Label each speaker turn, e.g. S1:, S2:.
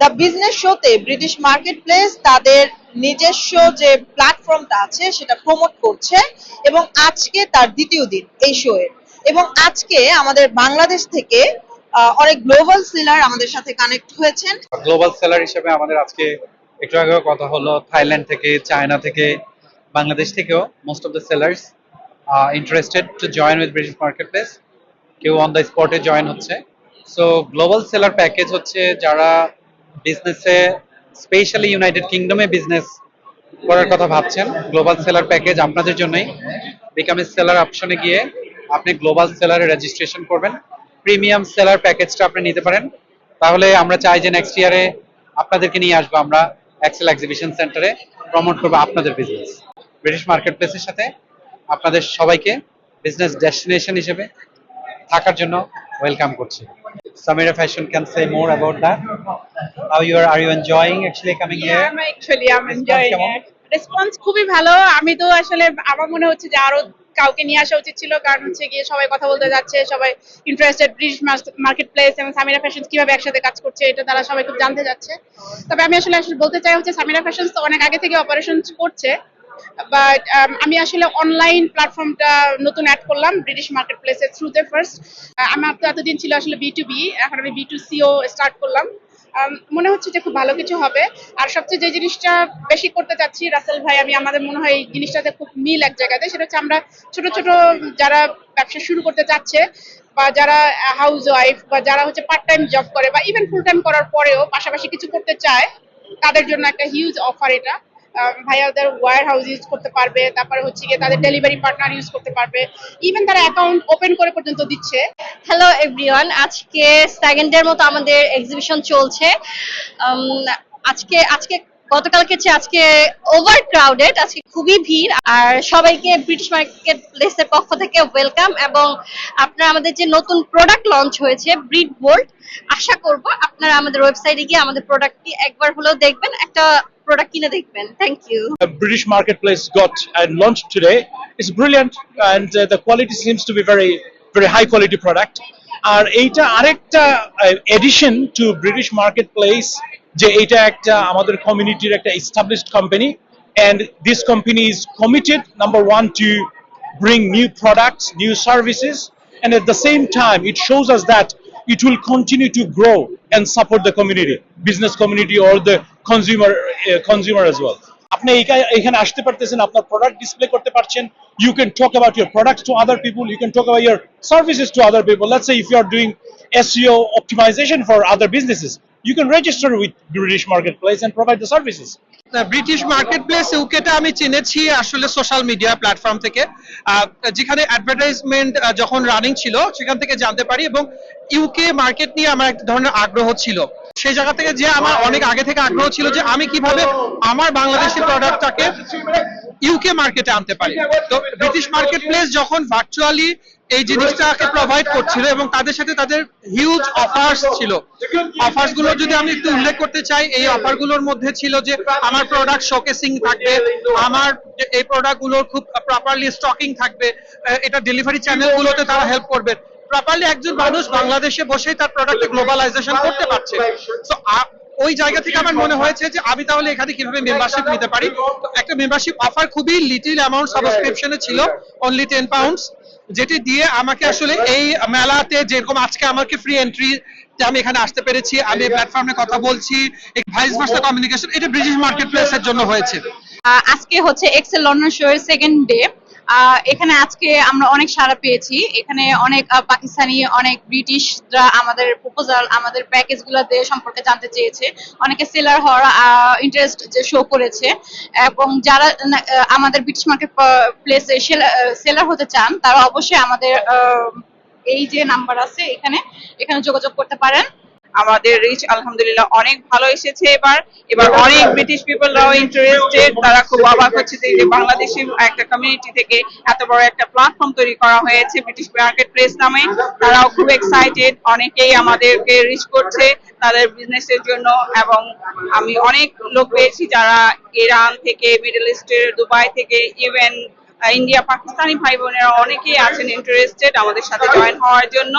S1: The business শোতে British marketplace তাদের নিজস্ব যে প্ল্যাটফর্মটা আছে, সেটা প্রমোট করছে এবং আজকে তার দ্বিতীয় দিন এই শো এর। এবং আজকে আমাদের বাংলাদেশ থেকে অনেক গ্লোবাল সেলার আমাদের সাথে কানেক্ট হয়েছেন।
S2: গ্লোবাল সেলার হিসেবে আমাদের আজকে একটু আগে কথা হলো থাইল্যান্ড থেকে চায়না থেকে বাংলাদেশ থেকেও most of the sellers interested to join with British marketplace কেউ অন দ্য স্পটে জয়েন হচ্ছে। সো গ্লোবাল সেলার প্যাকেজ হচ্ছে যারা বিজনেসে স্পেশালি ইউনাইটেড কিংডমে বিজনেস করার কথা ভাবছেন। গ্লোবাল সেলার প্যাকেজ আপনাদের জন্যই। বিকাম সেলার অপশনে গিয়ে আপনি গ্লোবাল সেলারে রেজিস্ট্রেশন করবেন। প্রিমিয়াম সেলার প্যাকেজটা আপনি নিতে পারেন। তাহলে আমরা চাই যে নেক্সট ইয়ারে আপনাদেরকে নিয়ে আসব আমরা এক্সেল এক্সিবিশন সেন্টারে প্রমোট করব আপনাদের বিজনেস ব্রিটিশ মার্কেট প্লেসের সাথে আপনাদের সবাইকে বিজনেস ডেস্টিনেশন হিসেবে থাকার জন্য ওয়েলকাম করছি। Samira fashion can say more about that. How you are, are you enjoying actually coming
S3: Yeah,
S2: here?
S3: I'm actually I'm
S2: Response
S3: enjoying
S2: কেমন?
S3: it. রেসপন্স খুবই ভালো আমি তো আসলে আমার মনে হচ্ছে যে আরও কাউকে নিয়ে আসা উচিত ছিল কারণ হচ্ছে গিয়ে সবাই কথা বলতে যাচ্ছে সবাই ইন্টারেস্টেড ব্রিটিশ মার্কেট প্লেস এবং সামিরা ফ্যাশন কীভাবে একসাথে কাজ করছে এটা তারা সবাই খুব জানতে যাচ্ছে তবে আমি আসলে আসলে বলতে চাই হচ্ছে সামিরা ফ্যাশন তো অনেক আগে থেকে অপারেশন করছে বাট আমি আসলে অনলাইন প্ল্যাটফর্মটা নতুন অ্যাড করলাম ব্রিটিশ মার্কেট প্লেসের থ্রুতে ফার্স্ট আমার তো এতদিন ছিল আসলে বি টু বি এখন আমি বি টু সিও স্টার্ট করলাম মনে হচ্ছে যে খুব ভালো কিছু হবে। আর সবচেয়ে যে জিনিসটা বেশি করতে চাচ্ছি, রাসেল ভাই, আমি আমাদের মনে হয় এই জিনিসটাতে খুব মিল এক জায়গাতে, সেটা হচ্ছে আমরা ছোট ছোট যারা ব্যবসা শুরু করতে চাচ্ছে বা যারা হাউস ওয়াইফ বা যারা হচ্ছে পার্ট টাইম জব করে বা ইভেন ফুল টাইম করার পরেও পাশাপাশি কিছু করতে চায়, তাদের জন্য একটা হিউজ অফার এটা। আম, ভাইয়া ওদের ওয়ার হাউস ইউজ করতে পারবে তারপরে হচ্ছে গিয়ে তাদের ডেলিভারি পার্টনার ইউজ করতে পারবে। ইভেন তারা অ্যাকাউন্ট ওপেন করে পর্যন্ত দিচ্ছে।
S4: হ্যালো এভরিওয়ান আজকে সেকেন্ডের মতো আমাদের এক্সিবিশন চলছে। আজকে আজকে গতকালকে চেয়ে আজকে ওভার ক্রাউডেড আজকে খুবই ভিড় আর সবাইকে ব্রিটিশ মার্কেট প্লেসের পক্ষ থেকে ওয়েলকাম এবং আপনারা আমাদের যে নতুন প্রোডাক্ট লঞ্চ হয়েছে ব্রিড বোল্ট আশা করব আপনারা আমাদের ওয়েবসাইটে গিয়ে আমাদের প্রোডাক্টটি একবার হলেও দেখবেন একটা প্রোডাক্ট কিনে দেখবেন thank you
S5: uh, British marketplace got and launched today. It's brilliant, uh, the quality seems to be very, very high quality product. আর এইটা আরেকটা addition to British marketplace যে এইটা একটা আমাদের কমিউনিটির একটা established company and this company is committed number one to bring new products new services and at the same time it shows us that it will continue to grow and support the community business community or the consumer uh, consumer as well আপনি এইকা- এখানে আসতে পারতেছেন আপনার product display করতে পারছেন you can talk about your products to other people you can talk about your services to other people let's say if you are doing SEO optimization for other businesses you can register with British Marketplace and provide the services.
S6: British marketplace ইউকেটা আমি চিনেছি আসলে social media platform থেকে। যেখানে advertisement যখন running ছিল, সেখান থেকে জানতে পারি এবং ইউকে মার্কেট নিয়ে আমার এক ধরনের আগ্রহ ছিল। সেই জায়গা থেকে যে আমার অনেক আগে থেকে আগ্রহ ছিল যে আমি কীভাবে আমার বাংলাদেশি প্রোডাক্টটাকে ইউকে মার্কেটে আনতে পারি। তো ব্রিটিশ মার্কেট প্লেস যখন ভার্চুয়ালি এই জিনিসটাকে প্রোভাইড করছিল এবং তাদের সাথে তাদের হিউজ অফার্স ছিল। অফার্সগুলো যদি আমি একটু উল্লেখ করতে চাই, এই অফারগুলোর মধ্যে ছিল যে আমার প্রোডাক্ট শোকেসিং থাকবে, আমার এই প্রোডাক্টগুলোর খুব প্রপারলি স্টকিং থাকবে এটা ডেলিভারি চ্যানেল গুলোতে তারা হেল্প করবে। প্রপারলি একজন মানুষ বাংলাদেশে বসেই তার প্রোডাক্ট গ্লোবালাইজেশন করতে পারছে। তো ওই জায়গা থেকে আমার মনে হয়েছে যে আমি তাহলে এখানে কীভাবে মেম্বারশিপ নিতে পারি? একটা মেম্বারশিপ অফার খুবই লিটিল অ্যামাউন্ট সাবস্ক্রিপশনে ছিল অনলি টেন পাউন্ডস যেটি দিয়ে আমাকে আসলে এই মেলাতে যেরকম আজকে আমাকে ফ্রি এন্ট্রি আমি এখানে আসতে পেরেছি, আমি প্ল্যাটফর্মে কথা বলছি ভাইস ভার্সা কমিউনিকেশন এটা ব্রিটিশ মার্কেট প্লেসের জন্য হয়েছে।
S7: আজকে হচ্ছে এক্সেল লন্ডন শো এর সেকেন্ড ডে এখানে আজকে আমরা অনেক সাড়া পেয়েছি। এখানে অনেক পাকিস্তানি, অনেক ব্রিটিশরা আমাদের প্রপোজাল আমাদের প্যাকেজ গুলাতে সম্পর্কে জানতে চেয়েছে। অনেকে সেলার হওয়ার ইন্টারেস্ট যে শো করেছে। এবং যারা আমাদের ব্রিটিশ মার্কেট প্লেসে সেলার হতে চান, তারা অবশ্যই আমাদের এই যে নাম্বার আছে, এখানে এখানে যোগাযোগ করতে পারেন।
S8: আমাদের রিচ আলহামদুলিল্লাহ, অনেক ভালো এসেছে এবার। এবার অনেক ব্রিটিশ পিপলরাও ইন্টারেস্টেড তারা খুব অবাক হচ্ছে যে যে বাংলাদেশি একটা কমিউনিটি থেকে এত বড় একটা প্ল্যাটফর্ম তৈরি করা হয়েছে ব্রিটিশ মার্কেট প্লেস নামে। তারাও খুব এক্সাইটেড অনেকেই আমাদেরকে রিচ করছে তাদের বিজনেসের জন্য এবং আমি অনেক লোক পেয়েছি যারা ইরান থেকে মিডল ইস্টের দুবাই থেকে ইভেন ইন্ডিয়া পাকিস্তানি ভাই বোনেরা অনেকেই আছেন ইন্টারেস্টেড আমাদের সাথে জয়েন হওয়ার জন্য।